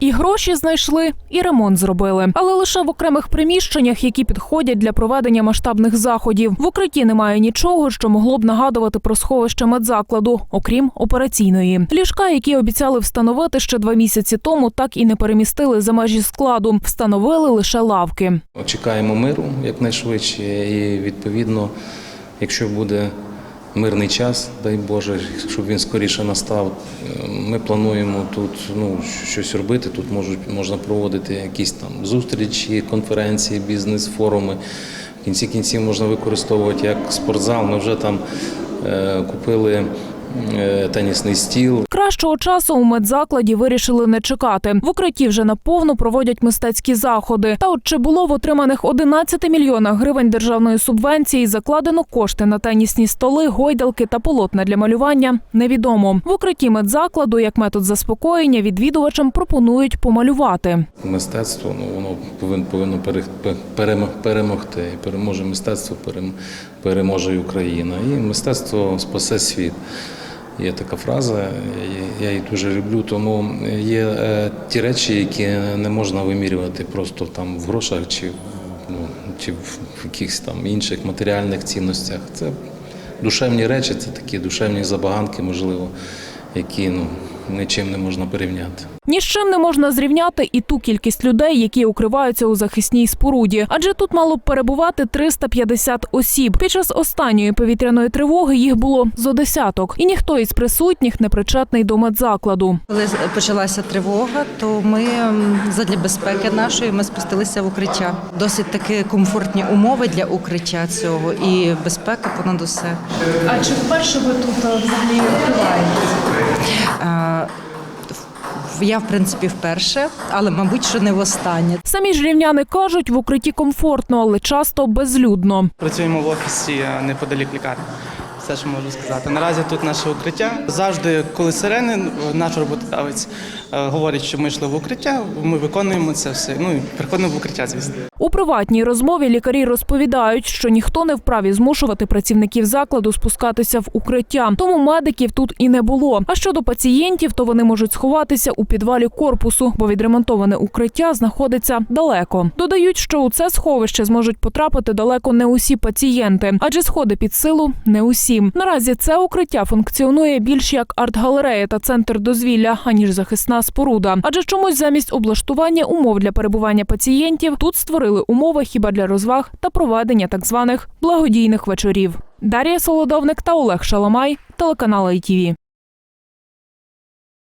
І гроші знайшли, і ремонт зробили, але лише в окремих приміщеннях, які підходять для проведення масштабних заходів. В укритті немає нічого, що могло б нагадувати про сховище медзакладу, окрім операційної. Ліжка, які обіцяли встановити ще два місяці тому, так і не перемістили за межі складу. Встановили лише лавки. Чекаємо миру якнайшвидше, і відповідно, якщо буде мирний час, дай Боже, щоб він скоріше настав. Ми плануємо тут ну, щось робити. Тут можуть можна проводити якісь там зустрічі, конференції, бізнес-форуми. В кінці кінців можна використовувати як спортзал. Ми вже там е, купили тенісний стіл, Кращого часу у медзакладі вирішили не чекати. В укритті вже наповну проводять мистецькі заходи. Та от чи було в отриманих 11 мільйонах гривень державної субвенції закладено кошти на тенісні столи, гойдалки та полотна для малювання, невідомо. В укритті медзакладу як метод заспокоєння відвідувачам пропонують помалювати. Мистецтво ну воно повинно повинно пере- перемогти. Переможе мистецтво, переможе Україна. І мистецтво спасе світ. Є така фраза, я- її дуже люблю. Тому є е, ті речі, які не можна вимірювати просто там в грошах чи, ну, чи в якихось там інших матеріальних цінностях. Це душевні речі, це такі душевні забаганки, можливо, які ну, нічим не можна порівняти. Ні з чим не можна зрівняти і ту кількість людей, які укриваються у захисній споруді, адже тут мало б перебувати 350 осіб. Під час останньої повітряної тривоги їх було зо десяток, і ніхто із присутніх не причетний до медзакладу. Коли почалася тривога, то ми задля безпеки нашої ми спустилися в укриття. Досить таки комфортні умови для укриття цього і безпека понад усе. А чи вперше ви тут взагалі укриваєтесь? Я, в принципі, вперше, але, мабуть, що не востаннє. Самі ж рівняни кажуть, в укритті комфортно, але часто безлюдно. Працюємо в офісі е, неподалік лікарні. Все, що можу сказати. Наразі тут наше укриття. Завжди, коли сирени, наш роботодавець е, говорить, що ми йшли в укриття, ми виконуємо це все. Ну і приходимо в укриття, звісно. Приватній розмові лікарі розповідають, що ніхто не вправі змушувати працівників закладу спускатися в укриття, тому медиків тут і не було. А щодо пацієнтів, то вони можуть сховатися у підвалі корпусу, бо відремонтоване укриття знаходиться далеко. Додають, що у це сховище зможуть потрапити далеко не усі пацієнти, адже сходи під силу не усім. Наразі це укриття функціонує більш як арт-галерея та центр дозвілля, аніж захисна споруда. Адже чомусь замість облаштування умов для перебування пацієнтів тут створили умови хіба для розваг та проведення так званих благодійних вечорів. Дар'я Солодовник та Олег Шаламай, телеканал ITV.